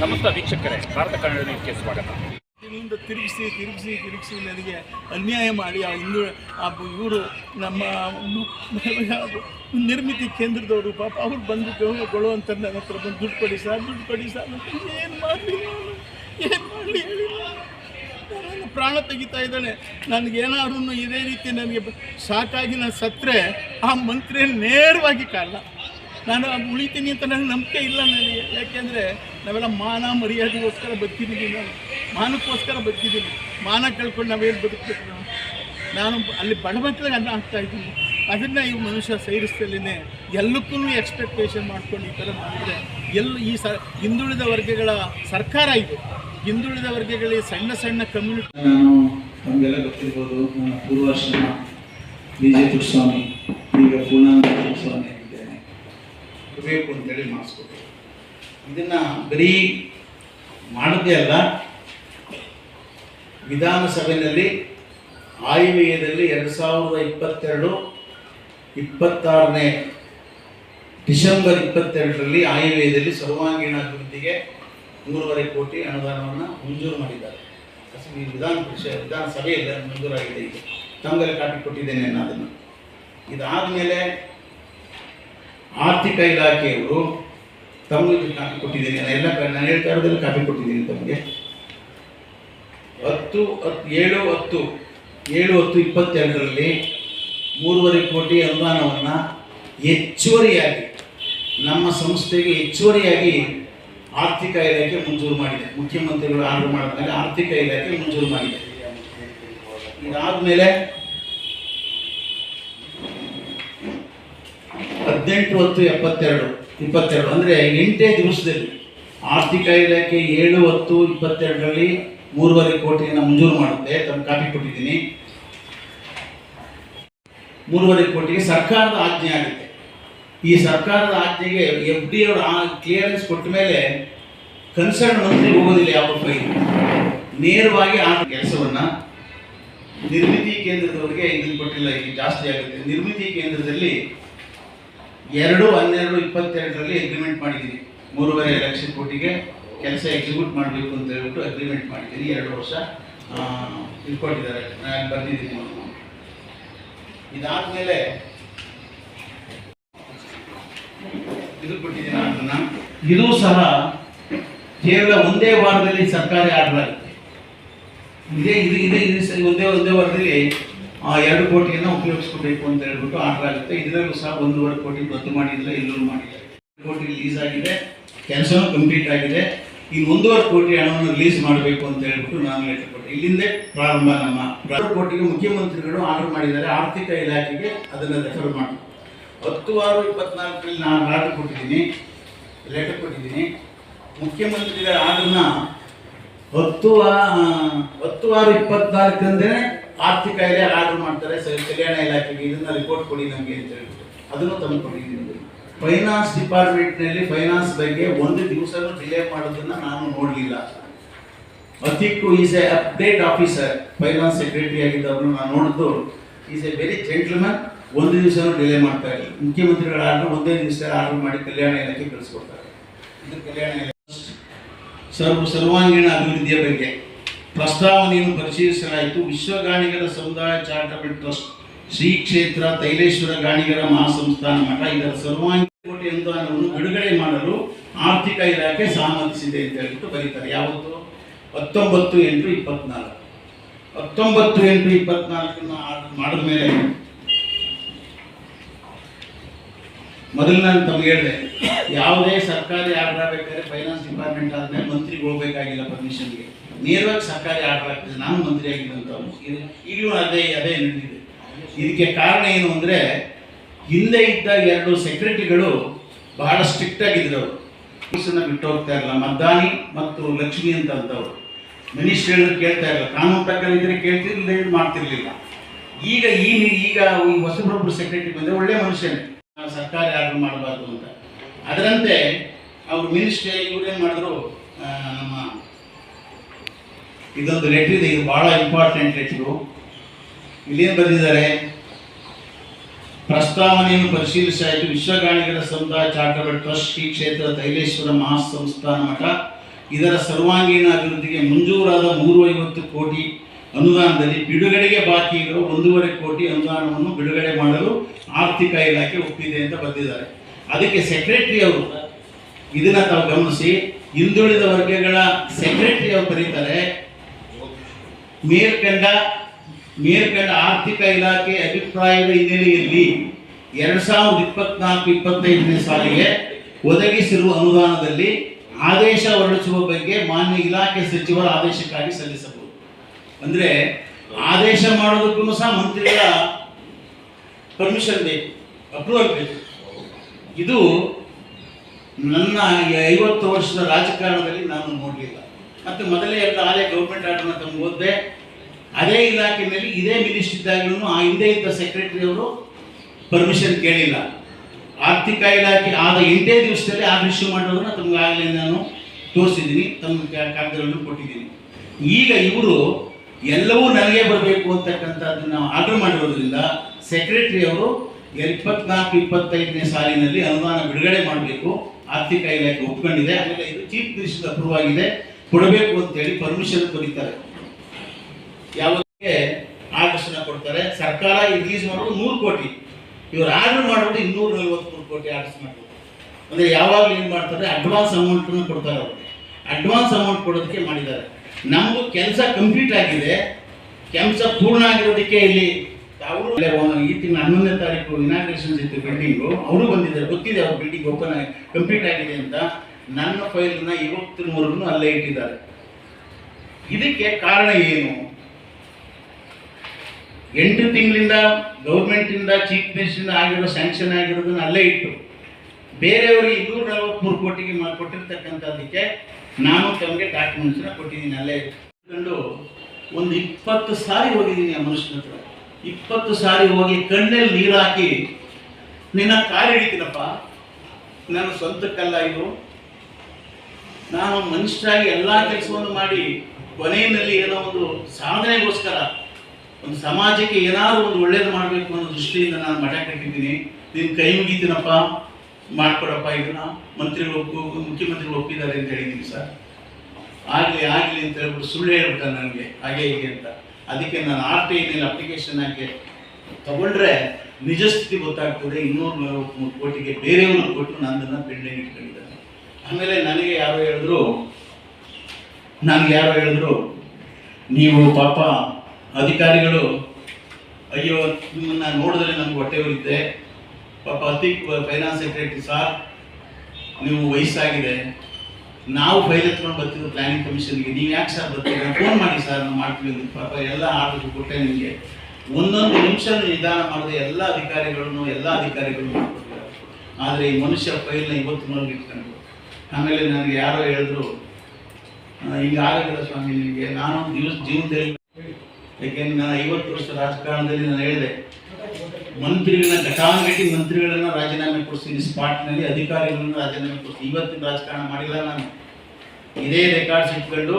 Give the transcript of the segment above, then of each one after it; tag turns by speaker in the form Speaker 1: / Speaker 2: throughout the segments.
Speaker 1: ಸಮಸ್ತ ವೀಕ್ಷಕರೇ, ಭಾರತ ಕನ್ನಡ ಸ್ವಾಗತ.
Speaker 2: ಇಲ್ಲಿಂದ ತಿರುಗಿಸಿ ತಿರುಗಿಸಿ ತಿರುಗಿಸಿ ನನಗೆ ಅನ್ಯಾಯ ಮಾಡಿ ಆ ಹಿಂದೂ ಆ ಇವರು ನಮ್ಮ ನಿರ್ಮಿತಿ ಕೇಂದ್ರದವರು ಪಾಪ ಅವ್ರು ಬಂದು ಅಂತ ನನ್ನ ಹತ್ರ ಬಂದು ದುಡ್ಡು ಕೊಡಿ ಸರ್, ದುಡ್ಡು ಕೊಡಿ ಸರ್ ಏನು ಮಾಡಲಿ ಏನು ಮಾಡಲಿ ಹೇಳಿ? ಪ್ರಾಣ ತೆಗಿತಾ ಇದ್ದಾಳೆ. ನನಗೇನಾದ್ರೂ ಇದೇ ರೀತಿ ನನಗೆ ಸಾಕಾಗಿ ನಾನು ಸತ್ತರೆ ಆ ಮಂತ್ರಿ ನೇರವಾಗಿ ಕಾರಣ ನಾನು ಉಳಿತೀನಿ ಅಂತ ನನಗೆ ನಂಬಿಕೆ ಇಲ್ಲ ನನಗೆ. ಯಾಕೆಂದರೆ ನಾವೆಲ್ಲ ಮಾನ ಮರ್ಯಾದೆಗೋಸ್ಕರ ಬದುಕಿದ್ದೀನಿ ನಾನು ಮಾನಕ್ಕೋಸ್ಕರ ಬದುಕಿದ್ದೀನಿ ಮಾನ ಕಳ್ಕೊಂಡು ನಾವೇನು ಬದುಕಬೇಕು ನಾವು? ನಾನು ಅಲ್ಲಿ ಬಡ ಅನ್ನ ಹಾಕ್ತಾ ಇದ್ದೀನಿ. ಅದನ್ನು ಈ ಮನುಷ್ಯ ಸೈರಿಸ್ತಲೇ ಎಲ್ಲಕ್ಕೂ ಎಕ್ಸ್ಪೆಕ್ಟೇಷನ್ ಮಾಡ್ಕೊಂಡು ಈ ಥರ ಮಾಡಿದರೆ ಎಲ್ಲ ಈ ಸ ಹಿಂದುಳಿದ ವರ್ಗಗಳ ಸರ್ಕಾರ ಇದು. ಹಿಂದುಳಿದ ವರ್ಗಗಳಿಗೆ ಸಣ್ಣ ಸಣ್ಣ ಕಮ್ಯುನಿಟಿ
Speaker 3: ನಾನು ನಮಗೆಲ್ಲ ಗೊತ್ತಿರ್ಬೋದು ಪೂರ್ವಾಶ್ರಮ ಜೆ ಸ್ವಾಮಿ, ಈಗ ಪೂರ್ಣಾನಂದ ಸ್ವಾಮಿ. ಆಗಿದ್ದೇನೆ ಬೇಕು ಅಂತೇಳಿ ಮಾಡಿಸ್ಕೊಟ್ಟು ಇದನ್ನು ಬರೀ ಮಾಡದೇ ಅಲ್ಲ, ವಿಧಾನಸಭೆಯಲ್ಲಿ ಆಯವ್ಯಯದಲ್ಲಿ ಎರಡು ಸಾವಿರದ ಇಪ್ಪತ್ತೆರಡು ಇಪ್ಪತ್ತಾರನೇ ಡಿಸೆಂಬರ್ ಇಪ್ಪತ್ತೆರಡರಲ್ಲಿ ಆಯವ್ಯಯದಲ್ಲಿ ಸರ್ವಾಂಗೀಣ ಅಭಿವೃದ್ಧಿಗೆ ಮೂರುವರೆ ಕೋಟಿ ಅನುದಾನವನ್ನು ಮಂಜೂರು ಮಾಡಿದ್ದಾರೆ. ಈ ವಿಧಾನ ಪರಿಷತ್ ವಿಧಾನಸಭೆಯಲ್ಲಿ ಮಂಜೂರಾಗಿದೆ ಈಗ. ತಮಗೆಲ್ಲ ಕಾಪಿ ಕೊಟ್ಟಿದ್ದೇನೆ ನಾನು ಅದನ್ನು. ಇದಾದ ಮೇಲೆ ಆರ್ಥಿಕ ಇಲಾಖೆಯವರು ತಮಗೆ ಕಾಪಿ ಕೊಟ್ಟಿದ್ದೀನಿ ಎಲ್ಲ ನಾನು ಹೇಳ್ತಾ ಕಾಫಿ ಕಾಪಿ ಕೊಟ್ಟಿದ್ದೀನಿ ತಮಗೆ. ಹತ್ತು ಹತ್ತು, ಏಳು ಹತ್ತು ಏಳು, ಹತ್ತು, ಇಪ್ಪತ್ತೆರಡರಲ್ಲಿ ಮೂರುವರೆ ಕೋಟಿ ಅನುದಾನವನ್ನು ಹೆಚ್ಚುವರಿಯಾಗಿ, ನಮ್ಮ ಸಂಸ್ಥೆಗೆ ಹೆಚ್ಚುವರಿಯಾಗಿ ಆರ್ಥಿಕ ಇಲಾಖೆ ಮಂಜೂರು ಮಾಡಿದೆ. ಮುಖ್ಯಮಂತ್ರಿಗಳು ಆರ್ಡರ್ ಮಾಡಿದ ಮೇಲೆ ಆರ್ಥಿಕ ಇಲಾಖೆ ಮಂಜೂರು ಮಾಡಿದೆ. ಇದಾದಮೇಲೆ ಹದಿನೆಂಟು ಹತ್ತು ಎಪ್ಪತ್ತೆರಡು, ಇಪ್ಪತ್ತೆರಡು, ಅಂದರೆ ಎಂಟೇ ದಿವಸದಲ್ಲಿ ಆರ್ಥಿಕ ಇಲಾಖೆ ಏಳು ಹತ್ತು ಇಪ್ಪತ್ತೆರಡರಲ್ಲಿ ಮೂರುವರೆ ಕೋಟಿಯನ್ನು ಮಂಜೂರು ಮಾಡುತ್ತೆ ತಮ್ಮ ಕಾಪಿ ಕೊಟ್ಟಿದ್ದೀನಿ ಮೂರುವರೆ ಕೋಟಿಗೆ ಸರ್ಕಾರದ ಆಜ್ಞೆ ಆಗುತ್ತೆ. ಈ ಸರ್ಕಾರದ ಆಜ್ಞೆಗೆ ಎಫ್ ಡಿ ಅವರು ಕ್ಲಿಯರೆನ್ಸ್ ಕೊಟ್ಟ ಮೇಲೆ ಕನ್ಸರ್ನ್ ಮಂತ್ರಿ ಹೋಗೋದಿಲ್ಲ ಯಾವ ಫೈಲ್ ನೇರವಾಗಿ ಆ ಕೆಲಸವನ್ನು ನಿರ್ಮಿತಿ ಕೇಂದ್ರದವರಿಗೆ ಇದನ್ನು ಕೊಟ್ಟಿಲ್ಲ ಜಾಸ್ತಿ ಆಗುತ್ತೆ. ನಿರ್ಮಿತಿ ಕೇಂದ್ರದಲ್ಲಿ ಎರಡು ಹನ್ನೆರಡು ಇಪ್ಪತ್ತೆರಡರಲ್ಲಿ ಅಗ್ರಿಮೆಂಟ್ ಮಾಡಿದ್ದೀನಿ. ಮೂರುವರೆ ಲಕ್ಷ ಕೋಟಿಗೆ ಕೆಲಸ ಎಕ್ಸಿಕ್ಯೂಟ್ ಮಾಡಬೇಕು ಅಂತ ಹೇಳ್ಬಿಟ್ಟು ಅಗ್ರಿಮೆಂಟ್ ಮಾಡಿದ್ದೀನಿ. ಎರಡು ವರ್ಷ ತಿಳ್ಕೊಟ್ಟಿದ್ದಾರೆ ನಾನು ಬರ್ತಿದ್ದೀನಿ ಇದಾದಮೇಲೆ ಇದು ಕೊಟ್ಟಿದ್ದೀನಿ ಇದು ಸಹ ಕೇವಲ ಒಂದೇ ವಾರದಲ್ಲಿ ಸರ್ಕಾರಿ ಆರ್ಡರ್ ಆಗುತ್ತೆ ಇದೇ, ಇದು, ಇದೇ ಒಂದೇ ಒಂದೇ ವಾರದಲ್ಲಿ ಆ ಎರಡು ಕೋಟಿಯನ್ನು ಉಪಯೋಗಿಸ್ಕೋಬೇಕು ಅಂತ ಹೇಳ್ಬಿಟ್ಟು ಆರ್ಡರ್ ಆಗುತ್ತೆ. ಇದರಲ್ಲೂ ಸಹ ಒಂದೂವರೆ ಕೋಟಿ ರದ್ದು ಮಾಡಿದ್ರೆ ಎಲ್ಲರೂ ಮಾಡಿದ್ದಾರೆ. ಕೋಟಿ ರಿಲೀಸ್ ಆಗಿದೆ ಕೆಲಸನೂ ಕಂಪ್ಲೀಟ್ ಆಗಿದೆ. ಇನ್ನು ಒಂದೂವರೆ ಕೋಟಿ ಹಣವನ್ನು ರಿಲೀಸ್ ಮಾಡಬೇಕು ಅಂತ ಹೇಳ್ಬಿಟ್ಟು ನಾನು ಲೆಟರ್ ಕೊಟ್ಟೆ ಇಲ್ಲಿಂದೇ ಪ್ರಾರಂಭ ನಮ್ಮ ಎರಡು ಕೋಟಿಗೆ ಮುಖ್ಯಮಂತ್ರಿಗಳು ಆರ್ಡರ್ ಮಾಡಿದ್ದಾರೆ. ಆರ್ಥಿಕ ಇಲಾಖೆಗೆ ಅದನ್ನು ರೆಫರ್ ಮಾಡಿ. ಹತ್ತು ಆರು ಇಪ್ಪತ್ನಾಲ್ಕರಲ್ಲಿ ನಾನು ಆರ್ಡರ್ ಕೊಟ್ಟಿದ್ದೀನಿ. ಲೆಟರ್ ಕೊಟ್ಟಿದ್ದೀನಿ. ಮುಖ್ಯಮಂತ್ರಿಗಳ ಆರ್ಡರ್ನ ಹತ್ತು ಹತ್ತು ಆರು ಇಪ್ಪತ್ನಾಲ್ಕಂದ್ರೆ ಆರ್ಥಿಕ ಇಲಾಖೆ ಆರ್ಡರ್ ಮಾಡ್ತಾರೆ, ಸರ್, ಕಲ್ಯಾಣ ಇಲಾಖೆಗೆ ಇದನ್ನ ರಿಪೋರ್ಟ್ ಕೊಡಿ ನಮಗೆ ಅಂತ ಹೇಳ್ಬಿಟ್ಟು. ಅದನ್ನು ತಂದು ಕೊಟ್ಟಿದ್ದೀನಿ ಫೈನಾನ್ಸ್ ಡಿಪಾರ್ಟ್ಮೆಂಟ್ನಲ್ಲಿ ಫೈನಾನ್ಸ್ ಬಗ್ಗೆ ಒಂದು ದಿವಸನೂ ಡಿಲೇ ಮಾಡೋದನ್ನ ನಾನು ನೋಡಲಿಲ್ಲ. ಅತಿಕ್ಕು is a update officer finance secretary ಆಗಿದ್ದವ್ರನ್ನ ನಾನು ನೋಡಿದ್ದು ಈಸ್ ಎ ವೆರಿ ಜೆಂಟ್ಲ್ಮನ್ ಒಂದು ದಿವಸನೂ ಡಿಲೇ ಮಾಡ್ತಾ ಇಲ್ಲ. ಮುಖ್ಯಮಂತ್ರಿಗಳ ಆರ್ಡರ್ ಒಂದೇ ದಿವಸ ಆರ್ಡರ್ ಮಾಡಿ ಕಲ್ಯಾಣ ಇಲಾಖೆ ಕಳಿಸ್ಕೊಡ್ತಾರೆ. ಇದು ಕಲ್ಯಾಣ ಇಲಾಖೆ. ಸರ್ವ ಸರ್ವಾಂಗೀಣ ಅಭಿವೃದ್ಧಿಯ ಬಗ್ಗೆ. ಪ್ರಸ್ತಾವನೆಯನ್ನು ಪರಿಶೀಲಿಸಲಾಯಿತು ವಿಶ್ವ ಗಾಣಿಗರ ಸಮುದಾಯ ಚಾರಿಟಬಲ್ ಟ್ರಸ್ಟ್, ಶ್ರೀ ಕ್ಷೇತ್ರ ತೈಲೇಶ್ವರ ಗಾಣಿಗರ ಮಹಾಸಂಸ್ಥಾನ ಮಠ, ಇದರ ಸರ್ವಾಂಗೀಣ ಕೋಟಿ ಅನುದಾನವನ್ನು ಬಿಡುಗಡೆ ಮಾಡಲು ಆರ್ಥಿಕ ಇಲಾಖೆ ಸಹಮತಿಸಿದೆ ಅಂತ ಹೇಳ್ಬಿಟ್ಟು ಬರೀತಾರೆ. ಯಾವತ್ತು? ಹತ್ತೊಂಬತ್ತು ಎಂಟು ಇಪ್ಪತ್ನಾಲ್ಕು. ಹತ್ತೊಂಬತ್ತು ಎಂಟು ಇಪ್ಪತ್ನಾಲ್ಕನ್ನ ಮಾಡಿದ ಮೇಲೆ ಮೊದಲು ನಾನು ತಮಗೆ ಹೇಳಿದೆ, ಯಾವುದೇ ಸರ್ಕಾರಿ ಆರ್ಡರ್ ಬೇಕಾದ್ರೆ ಫೈನಾನ್ಸ್ ಡಿಪಾರ್ಟ್ಮೆಂಟ್ ಆದ್ಮೇಲೆ ಮಂತ್ರಿಗೆ ಹೋಗ್ಬೇಕಾಗಿಲ್ಲ ಪರ್ಮಿಷನ್ಗೆ ನೇರವಾಗಿ ಸರ್ಕಾರಿ ಆರ್ಡರ್ ಆಗ್ತದೆ ನಾನು ಮಂತ್ರಿ ಆಗಿದ್ದಂಥವ್ರು ಇದು ಈಗಲೂ ಅದೇ ಅದೇ ನಡೆದಿದೆ ಇದಕ್ಕೆ ಕಾರಣ ಏನು ಅಂದರೆ, ಹಿಂದೆ ಇದ್ದ ಎರಡು ಸೆಕ್ರೆಟರಿಗಳು ಬಹಳ ಸ್ಟ್ರಿಕ್ಟ್ ಆಗಿದ್ರು ಅವರು ಪೊಲೀಸನ್ನ ಬಿಟ್ಟು ಹೋಗ್ತಾ ಇರಲ್ಲ. ಮದ್ದಾನಿ ಮತ್ತು ಲಕ್ಷ್ಮಿ ಅಂತ ಅಂತವ್ರು. ಹೇಳಿದ್ರು ಕೇಳ್ತಾ ಇರಲ್ಲ. ಕಾನೂನು ಪ್ರಕಾರ ಇದ್ರೆ ಕೇಳ್ತಿರ್ಲಿಲ್ಲ ಮಾಡ್ತಿರ್ಲಿಲ್ಲ. ಈಗ ಈ ಈಗ ಈ ಹೊಸಬ್ರೊಬ್ಬರು ಸೆಕ್ರೆಟರಿ ಬಂದರೆ ಒಳ್ಳೆ ಮನುಷ್ಯನೇ. ಸರ್ಕಾರಿ ಆರ್ಡರ್ ಮಾಡಬಾರ್ದು ಅಂತ. ಅದರಂತೆ, ಅವರು ಮಿನಿಸ್ಟ್ರಿ ಇವ್ರೇನು ಮಾಡಿದ್ರು? ನಮ್ಮ ಇದೊಂದು ಲೆಟ್ರ್ ಇದೆ, ಇದು ಬಹಳ ಇಂಪಾರ್ಟೆಂಟ್ ಲೆಟ್ರು ಇಲ್ಲೇನು ಬರೆದಿದ್ದಾರೆ? ಪ್ರಸ್ತಾವನೆಯನ್ನು ಪರಿಶೀಲಿಸಲಾಯಿತು ವಿಶ್ವಗಾಣಿಗರ ಸಮುದಾಯ ಚಾರಿಟಬಲ್ ಟ್ರಸ್ಟ್, ಶ್ರೀ ಕ್ಷೇತ್ರ, ತೈಲೇಶ್ವರ ಮಹಾಸಂಸ್ಥಾನ ಮಠ. ಇದರ ಸರ್ವಾಂಗೀಣ ಅಭಿವೃದ್ಧಿಗೆ ಮಂಜೂರಾದ ನೂರ ಐವತ್ತು ಕೋಟಿ ಅನುದಾನದಲ್ಲಿ ಬಿಡುಗಡೆಗೆ ಬಾಕಿ ಇರುವ ಒಂದೂವರೆ ಕೋಟಿ ಅನುದಾನವನ್ನು ಬಿಡುಗಡೆ ಮಾಡಲು ಆರ್ಥಿಕ ಇಲಾಖೆ ಒಪ್ಪಿದೆ ಅಂತ ಬರೆದಿದ್ದಾರೆ. ಅದಕ್ಕೆ ಸೆಕ್ರೆಟರಿ ಅವರು ಇದನ್ನ ತಾವು ಗಮನಿಸಿ, ಹಿಂದುಳಿದ ವರ್ಗಗಳ ಸೆಕ್ರೆಟರಿ ಅವರು ಬರೀತಾರೆ. ಮೇಲ್ಕಂಡ ಮೇಲ್ಕಂಡ ಆರ್ಥಿಕ ಇಲಾಖೆ ಅಭಿಪ್ರಾಯದ ಹಿನ್ನೆಲೆಯಲ್ಲಿ ಎರಡ್ ಸಾವಿರದ ಇಪ್ಪತ್ನಾಲ್ಕು, ಇಪ್ಪತ್ತೈದನೇ ಸಾಲಿಗೆ ಒದಗಿಸಿರುವ ಅನುದಾನದಲ್ಲಿ ಆದೇಶ ಹೊರಡಿಸುವ ಬಗ್ಗೆ ಮಾನ್ಯ ಇಲಾಖೆ ಸಚಿವರ ಆದೇಶಕ್ಕಾಗಿ ಸಲ್ಲಿಸಬಹುದು. ಅಂದ್ರೆ ಆದೇಶ ಮಾಡೋದಕ್ಕೂ ಸಹ ಮಂತ್ರಿಗಳ ಪರ್ಮಿಷನ್ ಬೇಕು ಅಪ್ರೂವಲ್ ಬೇಕು. ಇದು ನನ್ನ ಐವತ್ತು ವರ್ಷದ ರಾಜಕಾರಣದಲ್ಲಿ ನಾನು ನೋಡಲಿಲ್ಲ. ಮತ್ತು ಮೊದಲೇ ಎಲ್ಲ ಆಲೇ ಗೌರ್ಮೆಂಟ್ ಆರ್ಡರ್ನ ತಂದು ಓದಿದೆ ಅದೇ ಇಲಾಖೆಯಲ್ಲಿ ಇದೇ ಮಿನಿಸ್ಟರ್ ಇದ್ದಾಗಲೂ ಆ ಹಿಂದೆ ಇದ್ದ ಸೆಕ್ರೆಟರಿ ಅವರು ಪರ್ಮಿಷನ್ ಕೇಳಿಲ್ಲ. ಆರ್ಥಿಕ ಇಲಾಖೆ ಆದ ಎಂಟೇ ದಿವಸದಲ್ಲಿ ಆ ಇಶ್ಯೂ ಮಾಡೋದನ್ನ ತಮ್ಗೆ ಆಗಲೇ ನಾನು ತೋರಿಸಿದ್ದೀನಿ, ತಮ್ಮ ಕಾಗದಗಳನ್ನು ಕೊಟ್ಟಿದ್ದೀನಿ. ಈಗ ಇವರು ಎಲ್ಲವೂ ನನಗೆ ಬರಬೇಕು ಅಂತಕ್ಕಂಥದ್ದನ್ನ ಆರ್ಡರ್ ಮಾಡಿರೋದ್ರಿಂದ ಸೆಕ್ರೆಟರಿ ಅವರು ಇಪ್ಪತ್ನಾಲ್ಕು ಇಪ್ಪತ್ತೈದನೇ ಸಾಲಿನಲ್ಲಿ ಅನುದಾನ ಬಿಡುಗಡೆ ಮಾಡಬೇಕು. ಆರ್ಥಿಕ ಇಲಾಖೆ ಒಪ್ಕೊಂಡಿದೆ. ಆಮೇಲೆ ಇದು ಚೀಫ್ ಮಿನಿಸ್ಟರ್ ಅಪ್ರೂವ್ ಆಗಿದೆ. ಕೊಡಬೇಕು ಅಂತೇಳಿ ಪರ್ಮಿಷನ್ ಬರೀತಾರೆ ಯಾವಾಗ ಆಕರ್ಷಣೆ ಕೊಡ್ತಾರೆ? ಸರ್ಕಾರ ರಿಲೀಸ್ ಮಾಡೋದು ನೂರು ಕೋಟಿ. ಇವ್ರು ಆರ್ಡರ್ ಮಾಡೋದು ಇನ್ನೂರ ನಲ್ವತ್ಮೂರು ಕೋಟಿ ಆರ್ಡರ್ಸ್ ಮಾಡ್ತಾರೆ. ಅಂದರೆ ಯಾವಾಗಲೂ ಏನು ಮಾಡ್ತಾರೆ? ಅಡ್ವಾನ್ಸ್ ಅಮೌಂಟನ್ನು ಕೊಡ್ತಾರೆ ಅವ್ರಿಗೆ ಅಡ್ವಾನ್ಸ್ ಅಮೌಂಟ್ ಕೊಡೋದಕ್ಕೆ ಮಾಡಿದ್ದಾರೆ. ನಮಗೂ ಕೆಲಸ ಕಂಪ್ಲೀಟ್ ಆಗಿದೆ. ಕೆಲಸ ಪೂರ್ಣ ಆಗಿರೋದಕ್ಕೆ ಇಲ್ಲಿ ಅವರು ಈ ತಿಂಗಳ ಹನ್ನೊಂದನೇ ತಾರೀಕು ಇನಾಗ್ರೇಷನ್ ಇತ್ತು ಬಿಲ್ಡಿಂಗು ಅವರು ಬಂದಿದ್ದಾರೆ. ಗೊತ್ತಿದೆ ಅವ್ರ ಬಿಲ್ಡಿಂಗ್ ಓಪನ್ ಆಗಿ ಕಂಪ್ಲೀಟ್ ಆಗಿದೆ ಅಂತ. ನನ್ನ ಫೈಲ್ನ ಇವತ್ತಿನವರೆಗೂ ಅಲ್ಲೇ ಇಟ್ಟಿದ್ದಾರೆ. ಇದಕ್ಕೆ ಕಾರಣ ಏನು? ಎಂಟು ತಿಂಗಳಿಂದ ಗೌರ್ಮೆಂಟಿಂದ, ಚೀಫ್ ಮಿನಿಸ್ಟರ್ ಆಗಿರೋ ಸ್ಯಾಂಕ್ಷನ್ ಆಗಿರೋದನ್ನ ಅಲ್ಲೇ ಇಟ್ಟು, ಬೇರೆಯವರಿಗೆ ಇನ್ನೂರ ನಲವತ್ಮೂರು ಕೋಟಿಗೆ ಕೊಟ್ಟಿರ್ತಕ್ಕಂಥದ್ದಕ್ಕೆ ನಾನು ತಮಗೆ ಡಾಕ್ಯುಮೆಂಟ್ಸ್ನ ಕೊಟ್ಟಿದ್ದೀನಿ ಅಲ್ಲೇ. ಕಂಡು ಒಂದು ಇಪ್ಪತ್ತು ಸಾರಿ ಹೋಗಿದ್ದೀನಿ ಆ ಮನುಷ್ಯನ ಹತ್ರ. ಇಪ್ಪತ್ತು ಸಾರಿ ಹೋಗಿ ಕಣ್ಣಲ್ಲಿ ನೀರು ಹಾಕಿ ನಿನ್ನ ಕಾಲು ಹಿಡಿತೀನಪ್ಪ ನನ್ನ ಸ್ವಂತಕ್ಕಲ್ಲ ಇದು. ನಾನು ಮನುಷ್ಯರಾಗಿ ಎಲ್ಲ ಕೆಲಸವನ್ನು ಮಾಡಿ ಕೊನೆಯಲ್ಲಿ ಏನೋ ಒಂದು ಸಾಧನೆಗೋಸ್ಕರ ಒಂದು ಸಮಾಜಕ್ಕೆ ಏನಾದರೂ ಒಂದು ಒಳ್ಳೇದು ಮಾಡಬೇಕು ಅನ್ನೋ ದೃಷ್ಟಿಯಿಂದ ನಾನು ಮಠ ಕಟ್ಟಿದ್ದೀನಿ. ನಿನ್ನ ಕೈ ಮುಗಿತೀನಪ್ಪ. ಮಾಡ್ಕೊಡಪ್ಪ. ಇದನ್ನ ಮಂತ್ರಿಗಳು ಒಪ್ಪು, ಮುಖ್ಯಮಂತ್ರಿಗಳು ಒಪ್ಪಿದ್ದಾರೆ ಅಂತ ಹೇಳಿದ್ದೀನಿ ಸರ್. ಆಗಲಿ ಆಗಲಿ ಅಂತ ಹೇಳ್ಬಿಟ್ಟು ಸುಳ್ಳು ಹೇಳ್ಬಿಟ್ಟ ನನಗೆ ಹಾಗೆ, ಹೀಗೆ ಅಂತ. ಅದಕ್ಕೆ ನಾನು ಆರ್ ಟಿ ಐನಲ್ಲಿ ಅಪ್ಲಿಕೇಶನ್ ಹಾಕಿ ತಗೊಂಡ್ರೆ ನಿಜ ಸ್ಥಿತಿ ಗೊತ್ತಾಗ್ತದೆ. ಇನ್ನೂರ ನಲವತ್ತ್ಮೂರು ಕೋಟಿಗೆ ಬೇರೆಯವ್ರನ್ನ ಕೊಟ್ಟು ನನ್ನನ್ನು ಪೆಂಡಿಂಗ್ ಇಟ್ಕೊಂಡಿದ್ದಾರೆ. ಆಮೇಲೆ ನನಗೆ ಯಾರೋ ಹೇಳಿದ್ರು, ನನಗೆ ಯಾರೋ ಹೇಳಿದ್ರು, ನೀವು ಪಾಪ ಅಧಿಕಾರಿಗಳು, ಅಯ್ಯೋ, ನಿಮ್ಮನ್ನ ನೋಡಿದ್ರೆ ನಮ್ಗೆ ಹೊಟ್ಟೆ ಉರಿತೆ ಪಾಪ ಅತಿ ಫೈನಾನ್ಸ್ ಸೆಕ್ರೆಟರಿ ಸಾರ್ ನೀವು ವಯಸ್ಸಾಗಿದೆ. ನಾವು ಫೈಲ್ ಎತ್ಕೊಂಡು ಬರ್ತೀವಿ ಪ್ಲಾನಿಂಗ್ ಕಮಿಷನ್ಗೆ ನೀವು ಯಾಕೆ ಸರ್ ಬರ್ತೀವಿ ಫೋನ್ ಮಾಡಿ ಸರ್ ನಾವು ಮಾಡ್ತೀವಿ ಅಂತ ಪಾಪ ಎಲ್ಲ ಆರ್ಡರ್ ಕೊಟ್ಟೆ ನಿಮಗೆ. ಒಂದೊಂದು ನಿಮಿಷ ನಿಧಾನ ಮಾಡಿದೆ ಎಲ್ಲ ಅಧಿಕಾರಿಗಳನ್ನು ಎಲ್ಲ ಅಧಿಕಾರಿಗಳನ್ನು. ಆದರೆ ಈ ಮನುಷ್ಯ ಫೈಲ್ನ ಇವತ್ತು ಇಟ್ಕೊಂಡು ಆಮೇಲೆ ನನಗೆ ಯಾರೋ ಹೇಳಿದ್ರು ಹಿಂಗಾಗಲ್ಲ ಸ್ವಾಮಿ ನಿಮಗೆ ನಾನು ದಿವಸ ಜೀವನದಲ್ಲಿ ಯಾಕೆಂದ್ರೆ ನಾನು ಐವತ್ತು ವರ್ಷ ರಾಜಕಾರಣದಲ್ಲಿ ನಾನು ಹೇಳಿದೆ, ಮಂತ್ರಿಗಳನ್ನ, ಘಟಾನುಘಟಿ ಮಂತ್ರಿಗಳನ್ನ ರಾಜೀನಾಮೆ ಕೊಡಿಸ್ತೀನಿ ಸ್ಪಾಟ್ನಲ್ಲಿ ಅಧಿಕಾರಿಗಳನ್ನ ರಾಜೀನಾಮೆ ಕೊಡಿಸ್ತೀನಿ ಇವತ್ತಿನ ರಾಜಕಾರಣ ಮಾಡಿಲ್ಲ ನಾನು. ಇದೇ ರೆಕಾರ್ಡ್ಸ್ ಇಟ್ಕೊಂಡು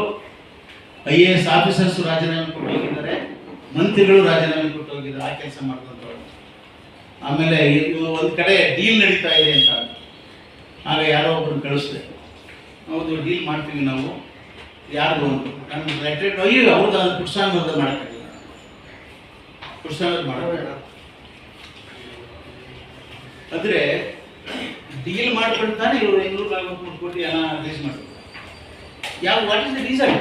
Speaker 3: ಐ ಎ ಎಸ್ ಆಫೀಸರ್ಸ್ ರಾಜೀನಾಮೆ ಕೊಟ್ಟು ಹೋಗಿದ್ದಾರೆ, ಮಂತ್ರಿಗಳು ರಾಜೀನಾಮೆ ಕೊಟ್ಟು ಹೋಗಿದ್ದಾರೆ, ಆ ಕೆಲಸ ಮಾಡ್ಕೊಂತವ್ರು ಆಮೇಲೆ ಇದು ಒಂದು ಕಡೆ ಡೀಲ್ ನಡೀತಾ ಇದೆ ಅಂತ. ಆಗ ಯಾರೋ ಒಬ್ಬರು ಕಳಿಸ್ದೆ. ಹೌದು ಡೀಲ್ ಮಾಡ್ತೀವಿ ನಾವು. ಯಾರು ಅಂತ. ಲೆಟ್ರೇಟ್ ಅಯ್ಯೋ ಹೌದು ಅದು ಪುಟ್ಸಾಂಗದ ಮಾಡೋಕ್ಕಾಗಿಲ್ಲ. ಪುಟ್ಸಾಂಗ್ ಮಾಡೋಕ್ಕಾಗಲ್ಲ ಅಂದ್ರೆ ಡೀಲ್ ಮಾಡ್ಕೊಂಡು ತಾನೇ ಇವರು ಇನ್ನೂರು ನಲವತ್ಮೂರು ಕೋಟಿ ಹಣ ರಿಲೀಸ್ ಮಾಡ್ತಾರೆ. ಯಾವ ವಾಟ್ ಇಸ್ ದ ರೀಸನ್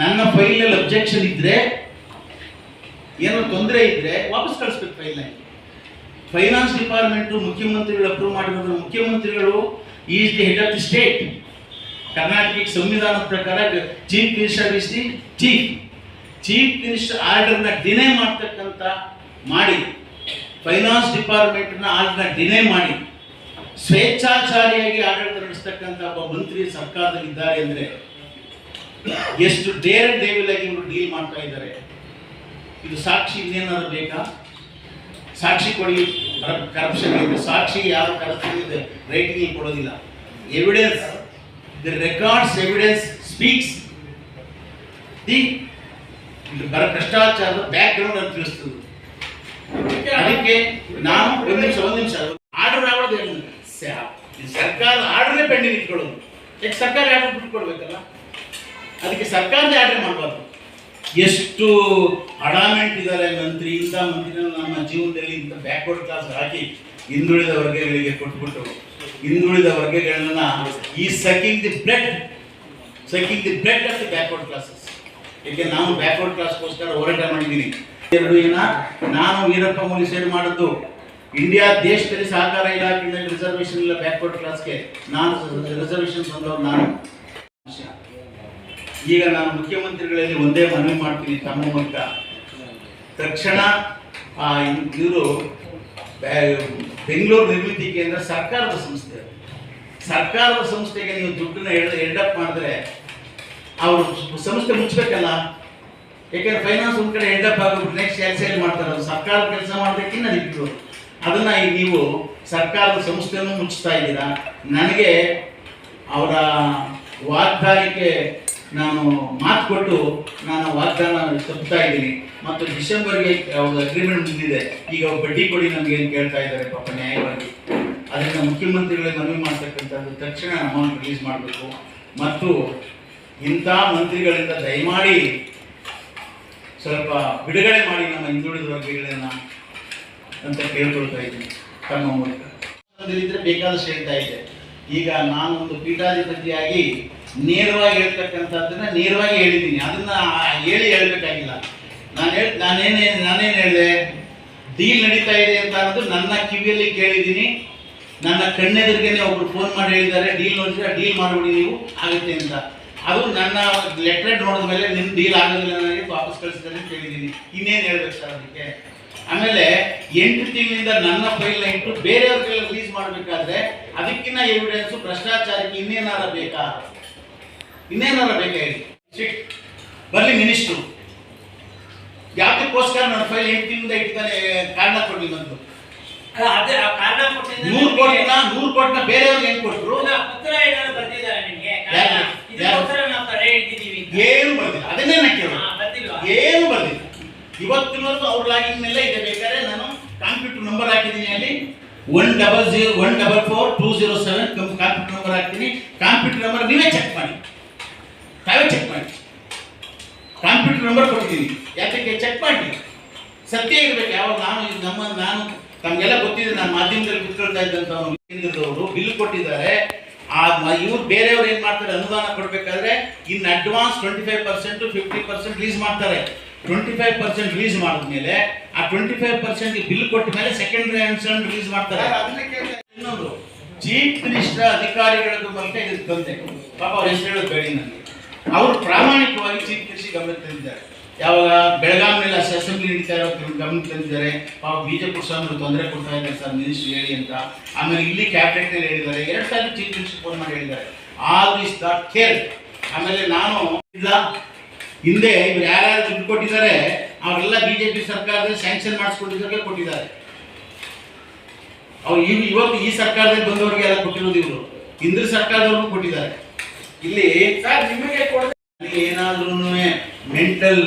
Speaker 3: ನನ್ನ ಫೈಲಲ್ಲಿ ಅಬ್ಜೆಕ್ಷನ್ ಇದ್ರೆ, ಏನೋ ತೊಂದರೆ ಇದ್ರೆ ವಾಪಸ್ ಕಳಿಸ್ಬೇಕು ಫೈಲ್ನ ಫೈನಾನ್ಸ್ ಡಿಪಾರ್ಟ್ಮೆಂಟು ಮುಖ್ಯಮಂತ್ರಿಗಳು ಅಪ್ರೂವ್ ಮಾಡಿರೋದ್ರ ಮುಖ್ಯಮಂತ್ರಿಗಳು is the head of the state ಕರ್ನಾಟಕಕ್ಕೆ ಸಂವಿಧಾನದ ಪ್ರಕಾರ chief minister is the chief chief minister ಆರ್ಡರ್ನ ಡಿನೇ ಮಾಡ್ತಕ್ಕಂಥ ಮಾಡಿ. ಫೈನಾನ್ಸ್ ಡಿಪಾರ್ಟ್ಮೆಂಟ್ನ ಆರ್ಡರ್ನ ಡಿನೇ ಮಾಡಿ. ಸ್ವೇಚ್ಛಾಚಾರಿಯಾಗಿ ಆಡಳಿತ ನಡೆಸ್ತಕ್ಕಂಥ ಒಬ್ಬ ಮಂತ್ರಿ ಸರ್ಕಾರದಲ್ಲಿದ್ದಾರೆ ಅಂದರೆ ಎಷ್ಟು ಡೇರ್ ಡೇವಿಲ್ ಆಗಿ ಇವರು ಡೀಲ್ ಮಾಡ್ತಾ ಇದ್ದಾರೆ. ಇದು ಸಾಕ್ಷಿ ಇನ್ನೇನಾದ್ರು ಬೇಕಾ? ಸಾಕ್ಷಿ ಕೊಡಿ ಕರಪ್ಷನ್ ಇದೆ. ಸಾಕ್ಷಿ ಯಾರು ಕರಪ್ಷನ್ ಇದೆ? ರೈಟಿಂಗ್ ಕೊಡೋದಿಲ್ಲ. Evidence the records evidence speaks the ಬರ ಭ್ರಷ್ಟಾಚಾರದ ಬ್ಯಾಕ್ ಗ್ರೌಂಡ್ ಅಂತ ತಿಳಿಸ್ತದೆ. ಅದಕ್ಕೆ ನಾನು ಒಂದು ನಿಮಿಷ ಒಂದು ನಿಮಿಷ. ಆರ್ಡರ್ ಆಗೋದು ಸರ್ಕಾರದ ಆರ್ಡರ್ನೇ ಪೆಂಡಿಂಗ್ ಇಟ್ಕೊಳ್ಳೋದು. ಯಾಕೆ ಸರ್ಕಾರ ಆರ್ಡರ್ ಬಿಟ್ಕೊಡ್ಬೇಕಲ್ಲ? ಅದಕ್ಕೆ ಸರ್ಕಾರದ ಆರ್ಡರ್ ಮಾಡಬಾರ್ದು. ಎಷ್ಟು ಅಡಾಮೆಂಟ್ ಇದ್ದಾರೆ ಮಂತ್ರಿ, ಇಂಥ ಮಂತ್ರಿನ ನಮ್ಮ ಜೀವನದಲ್ಲಿ ಇಂಥ ಬ್ಯಾಕ್ವರ್ಡ್ ಕ್ಲಾಸ್ ಹಾಕಿ ಹಿಂದುಳಿದ ವರ್ಗಗಳಿಗೆ ಕೊಟ್ಬಿಟ್ಟು, ಹಿಂದುಳಿದ ವರ್ಗಗಳನ್ನ ಈ sucking the blood sucking the blood of the backward classes ಏಕೆ ನಾನು ಬ್ಯಾಕ್ವರ್ಡ್ ಕ್ಲಾಸ್ಗೋಸ್ಕರ ಹೋರಾಟ ಮಾಡಿದ್ದೀನಿ. ಎರಡು ಏನ, ನಾನು ವೀರಪ್ಪ ಮೊಯ್ಲಿ ಸೇರಿ ಮಾಡಿದ್ದು, ಇಂಡಿಯಾ ದೇಶದಲ್ಲಿ ಸಹಕಾರ ಇಲಾಖೆಯಿಂದ ರಿಸರ್ವೇಶನ್ ಇಲ್ಲ ಬ್ಯಾಕ್ವರ್ಡ್ ಕ್ಲಾಸ್ಗೆ ನಾನು ರಿಸರ್ವೇಶನ್ ಬಂದವರು ನಾನು. ಈಗ ನಾನು ಮುಖ್ಯಮಂತ್ರಿಗಳಲ್ಲಿ ಒಂದೇ ಮನವಿ ಮಾಡ್ತೀನಿ ತಮ್ಮ ಮೂಲಕ. ತಕ್ಷಣ ಇವರು ಬೆಂಗಳೂರು ನಿರ್ಮಿತಿ ಕೇಂದ್ರ ಸರ್ಕಾರದ ಸಂಸ್ಥೆ. ಸರ್ಕಾರದ ಸಂಸ್ಥೆಗೆ ನೀವು ದುಡ್ಡನ್ನ ಎಲ್ಡಪ್ ಮಾಡಿದ್ರೆ ಅವರು ಸಂಸ್ಥೆ ಮುಚ್ಚಬೇಕಲ್ಲ ಯಾಕೆಂದ್ರೆ ಫೈನಾನ್ಸ್ ಒಂದ್ ಕಡೆ ಎಲ್ಡಪ್ ಆಗಬೇಕು ನೆಕ್ಸ್ಟ್ ಎಲ್ ಸೇಲ್ ಮಾಡ್ತಾರೆ ಅದು ಸರ್ಕಾರ ಕೆಲಸ ಮಾಡೋದಕ್ಕಿಂತ ಇಟ್ಟರು ಅದನ್ನ ಈಗ ನೀವು ಸರ್ಕಾರದ ಸಂಸ್ಥೆಯನ್ನು ಮುಚ್ತಾ ಇದ್ದೀರಾ? ನನಗೆ ಅವರ ವಾಗ್ದಾನಕ್ಕೆ ನಾನು ಮಾತು ಕೊಟ್ಟು ನಾನು ವಾಗ್ದಾನ ತಪ್ಪುತ್ತಾ ಇದ್ದೀನಿ. ಮತ್ತು ಡಿಸೆಂಬರ್ಗೆ ಯಾವುದು ಅಗ್ರಿಮೆಂಟ್ ಬಂದಿದೆ, ಈಗ ಅವ್ರು ಬಡ್ಡಿ ಕೊಡಿ ನಮ್ಗೆ ಏನು ಕೇಳ್ತಾ ಇದ್ದಾರೆ ಪಾಪ ನ್ಯಾಯವಾಗಿ. ಅದರಿಂದ ಮುಖ್ಯಮಂತ್ರಿಗಳಿಗೆ ಮನವಿ ಮಾಡ್ತಕ್ಕಂಥದ್ದು ತಕ್ಷಣ ಅಮೌಂಟ್ ರಿಲೀಸ್ ಮಾಡಬೇಕು. ಮತ್ತು ಇಂಥ ಮಂತ್ರಿಗಳಿಂದ ದಯಮಾಡಿ ಸ್ವಲ್ಪ ಬಿಡುಗಡೆ ಮಾಡಿ ನಮ್ಮ ಹಿಂದುಳಿದ ವರ್ಗಗಳನ್ನ ಅಂತ ಕೇಳ್ಕೊಳ್ತಾ ಇದ್ದೀನಿ ತಮ್ಮ ಮೂಲಕ. ಬೇಕಾದಷ್ಟು ಹೇಳ್ತಾ ಇದ್ದೆ. ಈಗ ನಾನು ಒಂದು ಪೀಠಾಧಿಪತಿಯಾಗಿ ನೇರವಾಗಿ ಹೇಳ್ತಕ್ಕಂಥದ್ದನ್ನ ನೇರವಾಗಿ ಹೇಳಿದ್ದೀನಿ. ಅದನ್ನ ಹೇಳಿ ಹೇಳ್ಬೇಕಾಗಿಲ್ಲ. ನಾನು ಹೇಳಿ, ನಾನೇನು ನಾನೇನು ಹೇಳಿದೆ? ಡೀಲ್ ನಡೀತಾ ಇದೆ ಅಂತ ಅನ್ನೋದು ನನ್ನ ಕಿವಿಯಲ್ಲಿ ಕೇಳಿದ್ದೀನಿ. ನನ್ನ ಕಣ್ಣೆದುರಿಗೆನೆ ಒಬ್ರು ಫೋನ್ ಮಾಡಿ ಹೇಳಿದ್ದಾರೆ, ಡೀಲ್ ನೋಡಿದ್ರೆ ಡೀಲ್ ಮಾಡಿಬಿಡಿ ನೀವು. ಆಗುತ್ತೆ ಅಂತ. ಅದು ನನ್ನ ಲೆಟರ್ ನೋಡಿದ ಮೇಲೆ ನಿಮ್ಮ ಡೀಲ್ ಆಗೋದಿಲ್ಲ ನನಗೆ, ವಾಪಸ್ ಕಳಿಸಿದ್ರೆ ಕೇಳಿದ್ದೀನಿ. ಇನ್ನೇನು ಹೇಳ್ಬೇಕು ಸರ್ ಅದಕ್ಕೆ? ಆಮೇಲೆ ಎಂಟು ತಿಂಗಳಿಂದ ನನ್ನ ಫೈಲ್ ಇಟ್ಟು ಬೇರೆಯವ್ರಿಗೆಲ್ಲ ರಿಲೀಸ್ ಮಾಡಬೇಕಾದ್ರೆ ಅದಕ್ಕಿಂತ ಎವಿಡೆನ್ಸ್ ಭ್ರಷ್ಟಾಚಾರಕ್ಕೆ ಇನ್ನೇನಾರ ಬೇಕಾ? ಇನ್ನೇನಾರ ಬೇಕಾ ಹೇಳಿ? ಬರಲಿ ಮಿನಿಸ್ಟ್ರು ಯಾತಕ್ಕೋಸ್ಕರ ನನ್ನ ಫೈಲ್ ಎಂಟು ತಿಂಗಳಿಂದ ಇಟ್ತಾನೆ ಕಾರಣ ಕೊಡ್ಲಿ
Speaker 4: ಅಲ್ಲ, ಅದೇ ಆ ಕಾರಣ ಕೊಟ್ಟಿದ್ದು
Speaker 3: ನೂರು ಕೋಟಿ ನೂರು ಕೋಟಿನ ಬೇರೆಯವ್ರಿಗೆ ಹೆಂಗ್ ಕೊಟ್ರು?
Speaker 4: ಪತ್ರ ಏನಾದ್ರು ಬರ್ದಿದ್ದಾರೆ ನಿಮ್ಗೆ? ಇದಕ್ಕೋಸ್ಕರ ನಾವು ತಡೆ ಹಿಡಿದಿದ್ದೀವಿ
Speaker 3: ಏನು ಬರ್ದಿಲ್ಲ. ಅದನ್ನೇ ನಾ ಕೇಳೋದು? ಏನು ಬರ್ದಿಲ್ಲ. ಇವತ್ತಿನವರೆಗೂ ಅವ್ರ ಲಾಗಿನ್ ಮೇಲೆ ಇದೆ ಬೇಕಾದ್ರೆ ನಾನು ಕಾಂಪ್ಯೂಟರ್ ನಂಬರ್ ಹಾಕಿದ್ದೀನಿ ಅಲ್ಲಿ. One double zero one double four two zero seven computer number ಹಾಕ್ತೀನಿ. ಕಾಂಪ್ಯೂಟರ್ ನಂಬರ್ ನೀವೇ ಚೆಕ್ ಮಾಡಿ. ತಾವೇ ಚೆಕ್ ಮಾಡಿ. ಕಾಂಪ್ಯೂಟರ್ ನಂಬರ್ ಕೊಡ್ತೀನಿ ಯಾಕೆ ಚೆಕ್ ಮಾಡಿ. ಸತ್ಯ ಇರಬೇಕು ಯಾವಾಗ ನಾನು ನಮ್ಮ ನಾನು ತಮಗೆಲ್ಲ ಗೊತ್ತಿದೆ ನಾನು ಮಾಧ್ಯಮದಲ್ಲಿ ಕುತ್ಕೊಳ್ತಾ ಇದ್ದಂಥವ್ರು ಕೇಂದ್ರದವರು ಬಿಲ್ ಕೊಟ್ಟಿದ್ದಾರೆ. ಆ ಇವ್ರು ಬೇರೆಯವ್ರು ಏನ್ ಮಾಡ್ತಾರೆ ಅನುದಾನ ಕೊಡ್ಬೇಕಾದ್ರೆ in advance twenty five percent fifty percent release ಮಾಡ್ತಾರೆ. ಟ್ವೆಂಟಿ ಫೈವ್ ಪರ್ಸೆಂಟ್ ರಿಲೀಸ್ ಮಾಡಿದ್ಮೇಲೆ ಆ ಟ್ವೆಂಟಿ ಫೈವ್ ಪರ್ಸೆಂಟ್ ಬಿಲ್ ಕೊಟ್ಟ ಮೇಲೆ ಸೆಕೆಂಡರಿ ಅನ್ಸನ್ ರಿಲೀಸ್ ಮಾಡ್ತಾರೆ. ಇನ್ನೊಂದು ಚೀಫ್ ಮಿನಿಸ್ಟರ್ ಅಧಿಕಾರಿಗಳ ಬಗ್ಗೆ ಇದು ತಂದೆ ಪಾಪ ಅವ್ರು ಹೆಸರು ಹೇಳೋದು ಬೇಡಿ ನನಗೆ ಅವರು ಪ್ರಾಮಾಣಿಕವಾಗಿ ಚೀಫ್ ಕೃಷಿ ಗಮನ ತಂದಿದ್ದಾರೆ. ಯಾವಾಗ ಬೆಳಗಾವಿನಲ್ಲಿ ಅಸೆಂಬ್ಲಿ ನಡೀತಾ ಇರೋ ಗಮನ ತಂದಿದ್ದಾರೆ. ಪಾಪ ಬಿಜೆಪಿ ಸ್ವಾಮಿ ತೊಂದರೆ ಕೊಡ್ತಾ ಇದ್ದಾರೆ ಸರ್, ಮಿನಿಸ್ಟರ್ ಹೇಳಿ ಅಂತ. ಆಮೇಲೆ ಇಲ್ಲಿ ಕ್ಯಾಬಿನೆಟ್ನಲ್ಲಿ ಹೇಳಿದ್ದಾರೆ. ಎರಡು ಸಾವಿರ ಚೀಫ್ ಮಿನಿಸ್ಟರ್ ಫೋನ್ ಮಾಡಿ ಹೇಳಿದ್ದಾರೆ. ಆಲ್ ಇಸ್ ದಾಟ್ ಕೇರ್ ಆಮೇಲೆ ನಾನು ಇಲ್ಲ. ಹಿಂದೆ ಇವ್ರು ಯಾರ್ಯಾರು ದುಡ್ಡು ಕೊಟ್ಟಿದ್ದಾರೆ, ಅವರೆಲ್ಲ ಬಿಜೆಪಿ ಸರ್ಕಾರದಲ್ಲಿ ಸ್ಯಾಂಕ್ಷನ್ ಮಾಡಿಸ್ಕೊಂಡಿದ್ದಾರೆ ಕೊಟ್ಟಿದ್ದಾರೆ. ಅವ್ರು ಇವ್ ಇವತ್ತು ಈ ಸರ್ಕಾರದಲ್ಲಿ ಬಂದವರಿಗೆ ಎಲ್ಲ ಕೊಟ್ಟಿರೋದು ಇವರು. ಹಿಂದಿನ ಸರ್ಕಾರದವ್ರಿಗೂ ಕೊಟ್ಟಿದ್ದಾರೆ. ಇಲ್ಲಿ
Speaker 4: ಸರ್ ನಿಮಗೆ
Speaker 3: ಏನಾದ್ರೂ ಮೆಂಟಲ್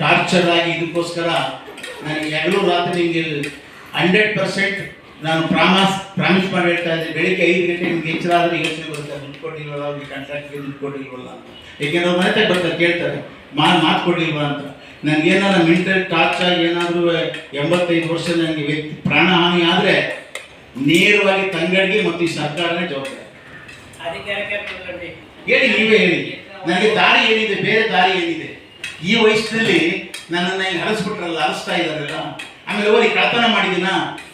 Speaker 3: ಟಾರ್ಚರ್ ಆಗಿ ಇದಕ್ಕೋಸ್ಕರ ನನಗೆ ಎರಡು ರಾತ್ರಿ ನಿಮಗೆ ಹಂಡ್ರೆಡ್ ಪರ್ಸೆಂಟ್ ನಾನು ಪ್ರಾಮಾಸ್ ಪ್ರಾಮಿಸ್ ಮಾಡಿ ಹೇಳ್ತಾ ಇದ್ದೆ ಬೆಳಿಗ್ಗೆ ಐದು ಗಂಟೆ ನಿಮ್ಗೆ ಎಚ್ಚರ ಆದರೆ ಯೋಚನೆ ಬರುತ್ತೆ. ದುಡ್ಡು ಕೊಟ್ಟಿಲ್ವಲ್ಲ ಅವ್ರಿಗೆ ಕಾಂಟ್ರಾಕ್ಟ್ಗೆ ದುಡ್ಡು ಕೊಟ್ಟಿಲ್ವಲ್ಲ ಏಕೆಂದ್ರೆ ಅವ್ರು ಮನೆ ಬರ್ತಾರೆ ಕೇಳ್ತಾರೆ. ಮಾ ಮಾತು ಕೊಟ್ಟಿಲ್ವಾ ಅಂತ. ನನಗೆ ಏನಾರ ಮೆಂಟಲ್ ಟಾರ್ಚರ್ ಆಗಿ ಏನಾದರೂ ಎಂಬತ್ತೈದು ವರ್ಷ ನನಗೆ ವ್ಯಕ್ತಿ ಪ್ರಾಣಹಾನಿ ಆದರೆ ನೇರವಾಗಿ ತಂಗಡಿಗೆ ಮತ್ತು ಈ ಸರ್ಕಾರನೇ ಜವಾಬ್ದಾರಿ. ಹೇಳಿ, ನೀವೇ ಹೇಳಿ. ನನಗೆ ದಾರಿ ಏನಿದೆ, ಬೇರೆ ದಾರಿ ಏನಿದೆ? ಈ ವಯಸ್ಸಿನಲ್ಲಿ ನನ್ನನ್ನು ಈಗ ಹರಸ್ಬಿಟ್ರಲ್ಲ, ಹರಿಸ್ತಾ ಇದ್ದಾರಲ್ಲ? ಆಮೇಲೆ ಹೋಗಿ ಕಳ್ತನ ಮಾಡಿದಿನ?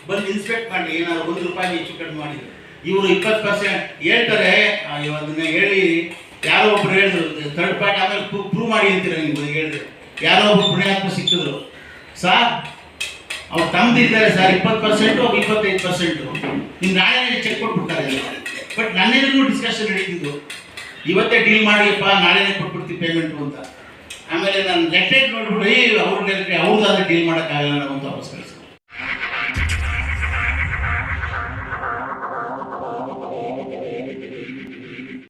Speaker 3: ಬಂದು ಇನ್ಸ್ಪೆಕ್ಟ್ ಮಾಡಿ, ಏನಾದ್ರು ಒಂದು ರೂಪಾಯಿ ಹೆಚ್ಚು ಕಡಿಮೆ ಮಾಡಿದ್ರು. ಇವರು ಇಪ್ಪತ್ತು ಪರ್ಸೆಂಟ್ ಹೇಳ್ತಾರೆ ಅದನ್ನ ಹೇಳಿ. ಯಾರೋ ಒಬ್ರು ಹೇಳಿದ್ರು ಥರ್ಡ್ ಪಾರ್ಟಿ ಆಮೇಲೆ ಪ್ರೂವ್ ಮಾಡಿ ಅಂತೀರ ನಿಮ್ಗೆ ಹೇಳಿದ್ರು. ಯಾರೋ ಒಬ್ರು ಪುಣ್ಯಾತ್ಮ ಸಿಕ್ಕಿದ್ರು. ಸಾರ್, ಅವ್ರು ತಮ್ದಿದ್ದಾರೆ ಸರ್, ಇಪ್ಪತ್ತು ಪರ್ಸೆಂಟು ಇಪ್ಪತ್ತೈದು ಪರ್ಸೆಂಟು ನಿಮ್ಗೆ ನಾಳೆ ಚೆಕ್ ಕೊಟ್ಬಿಡ್ತಾರೆ ಬಟ್ ನನ್ನೇನೂ ಡಿಸ್ಕಷನ್ ನಡೀತಿದ್ದು. ಇವತ್ತೇ ಡೀಲ್ ಮಾಡಿಯಪ್ಪ, ನಾಳೆನೇ ಕೊಟ್ಬಿಡ್ತೀವಿ ಪೇಮೆಂಟು ಅಂತ. ಆಮೇಲೆ ನಾನು ಲೆಟೆಡ್ ನೋಡ್ಬಿಟ್ಟು ಅವ್ರ ಅವ್ರದ್ದಾದ್ರೆ ಡೀಲ್ ಮಾಡೋಕ್ಕಾಗಲ್ಲ ಅಂತ ವಾಪಸ್ ಕಳಿಸಿ